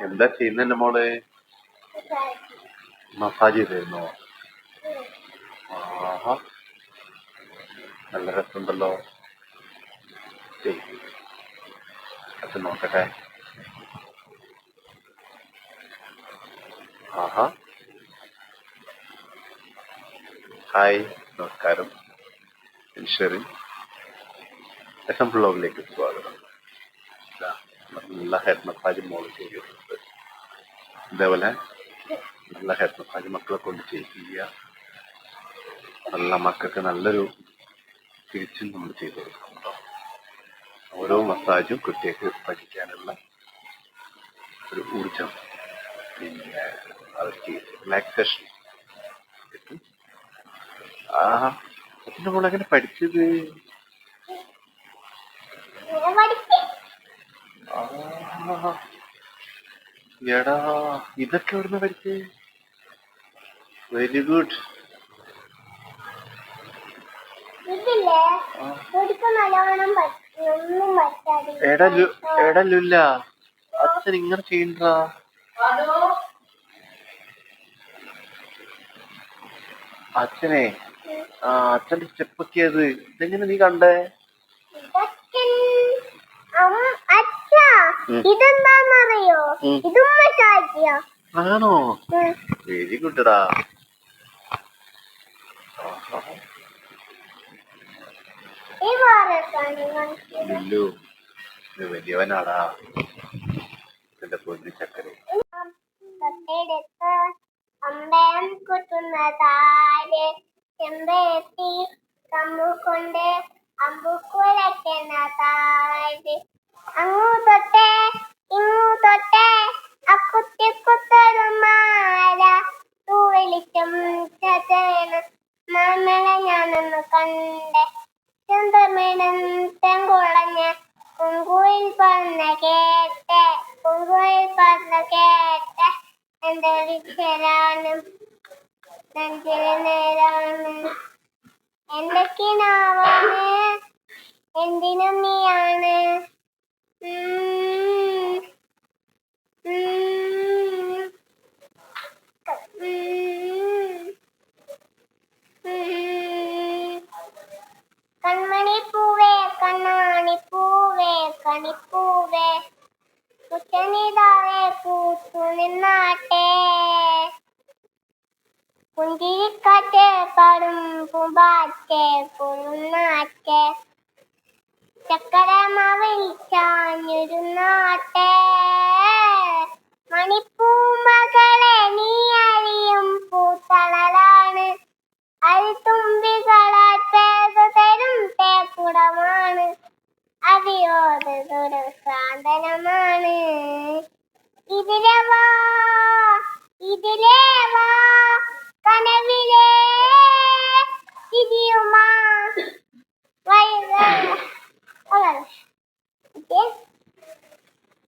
എന്താ ചെയ്യുന്നെ മോളെ? മസാജ് ചെയ്തിരുന്നോ? ആഹാ. നല്ല രസമുണ്ടല്ലോ. ശരി. നോക്കട്ടെ. ആഹാ. ഹായ് നമസ്കാരം. ഷെറിൻ എസ് എം ബ്ലോഗിലേക്ക് സ്വാഗതം. നല്ല ഹെഡ് മസാജ് മോൾ ചെയ്തിട്ടുണ്ട്. ഇതേപോലെ നല്ല മസാജ് മക്കളെ കൊണ്ട് ചെയ്യിക്കുക. നല്ല മക്കൾക്ക് നല്ലൊരു തിരിച്ചും നമ്മൾ ചെയ്തു കൊടുക്കും കേട്ടോ ഓരോ മസാജും കുട്ടികൾക്ക് പഠിക്കാനുള്ള ഒരു ഊർജം പിന്നെ അവർക്ക് റിലാക്സേഷൻ കിട്ടും ആ അതിന്റെ മോളെ അങ്ങനെ പഠിച്ചത്? ആ, എടാ ഇതൊക്കെ അവിടുന്ന് പഠിച്ചേ? വെരി ഗുഡ് എടലുല്ല അച്ഛൻ ഇങ്ങനെ ചെയ്യണ്ടാ? അച്ഛനെ ആ അച്ഛന്റെ സ്റ്റെപ്പൊക്കെ അത് ഇതെങ്ങനെ നീ കണ്ടേ? ഇതെന്താന്നറിയോ. ഇതും ആണോ? വെരി ഇത് വലിയവനാടാ. എന്റെ പൊന്നു ചക്കര. തൊട്ടടുത്ത് അമ്പയം കുത്തുന്നതാര് ചെമ്പെത്തി കമ്പു കൊണ്ട് അമ്പുക്കുലയ്ക്കുന്നതാര് അങ്ങു തൊട്ടേ ചെന്തമിടം കുളഞ്ഞ് കുങ്കുയിൽ പറന്ന് കേട്ട് കുങ്കുയിൽ പറന്ന് കേട്ട് എന്റെ വിച്ചരാണ് നെഞ്ചിൽ നേരാണ് എന്തൊക്കെ നാവാണ്? എന്തിനും കണിപ്പൂവേ കുറ്റനിതാവേ കൂത്തു നിന്നാട്ടെ പുഞ്ചിരിക്കാറ്റ് പാടും പൂമ്പാറ്റെ കുറുനാട്ടെ ചക്കരമാവിൽ ചാഞ്ഞിരുന്നാട്ടെ മണിപ്പൂമകളെ നീ അറിയും പൂത്തളരാണ് അരിത്തുമ്പികളാൽ പേര് തരും തേക്കുടമാണ് അറിയാതൊരു സാധനമാണ് ഇതിലെ വാ ഇതിലെ വാ കനവിലെ ചിരിയുമാ വൈ